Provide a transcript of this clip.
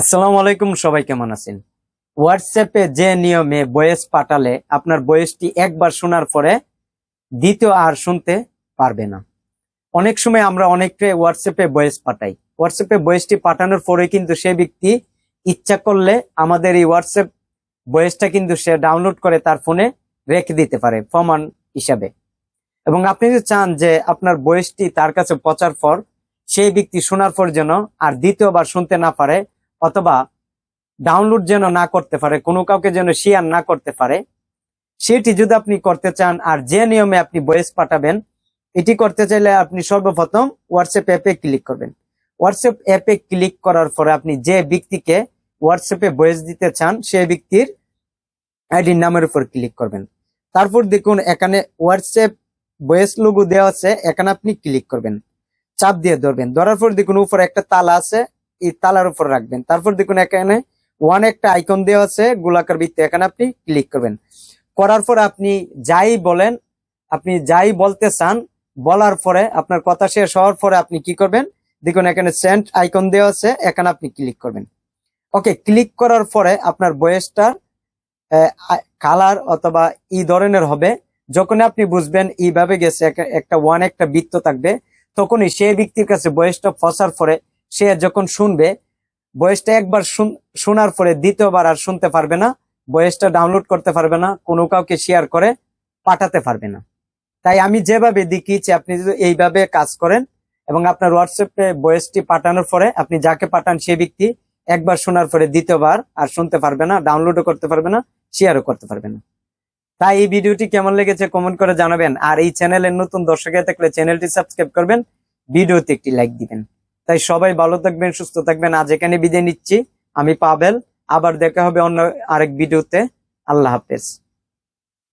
আসসালামু আলাইকুম, সবাই কেমন আছেন? হোয়াটসঅ্যাপে যে নিয়মে বয়েস পাঠালে আপনার বয়সটি একবার শোনার পরে দ্বিতীয় আর শুনতে পারবে না। অনেক সময় আমরা অনেককে হোয়াটসঅ্যাপে বয়েস পাঠাই। হোয়াটসঅ্যাপে বয়েসটি পাঠানোর পরে কিন্তু সে ব্যক্তি ইচ্ছা করলে আমাদের এই হোয়াটসঅ্যাপ বয়েসটা কিন্তু সে ডাউনলোড করে তার ফোনে রেখে দিতে পারে প্রমাণ হিসাবে। এবং আপনি যদি চান যে আপনার বয়সটি তার কাছে পচার পর সেই ব্যক্তি শোনার পর যেন আর দ্বিতীয়বার শুনতে না পারে অথবা ডাউনলোড যেন না করতে পারে, কোনো কাউকে যেন শেয়ার না করতে পারে, সেটি যদি আপনি করতে চান আর যে নিয়মে আপনি ভয়েস পাঠাবেন, এটি করতে চাইলে আপনি সর্বপ্রথম হোয়াটসঅ্যাপ অ্যাপে ক্লিক করবেন। হোয়াটসঅ্যাপ অ্যাপে ক্লিক করার পরে আপনি যে ব্যক্তিকে হোয়াটসঅ্যাপে ভয়েস দিতে চান সেই ব্যক্তির আইডির নামের উপর ক্লিক করবেন। তারপর দেখুন, এখানে হোয়াটসঅ্যাপ ভয়েস লোগো দেওয়া আছে, এখানে আপনি ক্লিক করবেন। চাপ দিয়ে ধরবেন। ধরার পর দেখুন, উপরে একটা তালা আছে তালার উপর রাখবেন। তারপর দেখুন এখানে ওয়ান একটা আইকন দেওয়া আছে, গোলাকার বৃত্তে। এখানে আপনি ক্লিক করবেন। করার পর আপনি যাই বলেন, আপনি যাই বলতে চান, বলার পরে আপনার কথা শেষ হওয়ার পরে আপনি কি করবেন? দেখুন এখানে সেন্ট আইকন দেওয়া আছে, এখানে আপনি ক্লিক করবেন। ওকে ক্লিক করার পরে আপনার বয়সটার কালার অথবা ই ধরনের হবে। যখন আপনি বুঝবেন এইভাবে গেছে একটা ওয়ান একটা বৃত্ত থাকবে, তখনই সেই ব্যক্তির কাছে বয়সটা ফসার পরে সে যখন শুনবে, বয়সটা একবার শুন- শোনার পরে দ্বিতীয়বার আর শুনতে পারবে না, বয়সটা ডাউনলোড করতে পারবে না, কোনো কাউকে শেয়ার করে পাঠাতে পারবে না। তাই আমি যেভাবে দেখিয়েছি, আপনি যদি এইভাবে কাজ করেন এবং আপনার হোয়াটসঅ্যাপে বয়সটি পাঠানোর পরে আপনি যাকে পাঠান সে ব্যক্তি একবার শোনার পরে দ্বিতীয়বার আর শুনতে পারবে না ডাউনলোডও করতে পারবে না শেয়ারও করতে পারবে না। তাই এই ভিডিওটি কেমন লেগেছে কমেন্ট করে জানাবেন, আর এই চ্যানেলের নতুন দর্শক থাকলে চ্যানেলটি সাবস্ক্রাইব করবেন, ভিডিওতে একটি লাইক দিবেন। তাই সবাই ভালো থাকবেন, সুস্থ থাকবেন। আজ এখানে বিদায় নিচ্ছি। আমি পাবেল আবার দেখা হবে অন্য আরেক ভিডিওতে। আল্লাহ হাফেজ।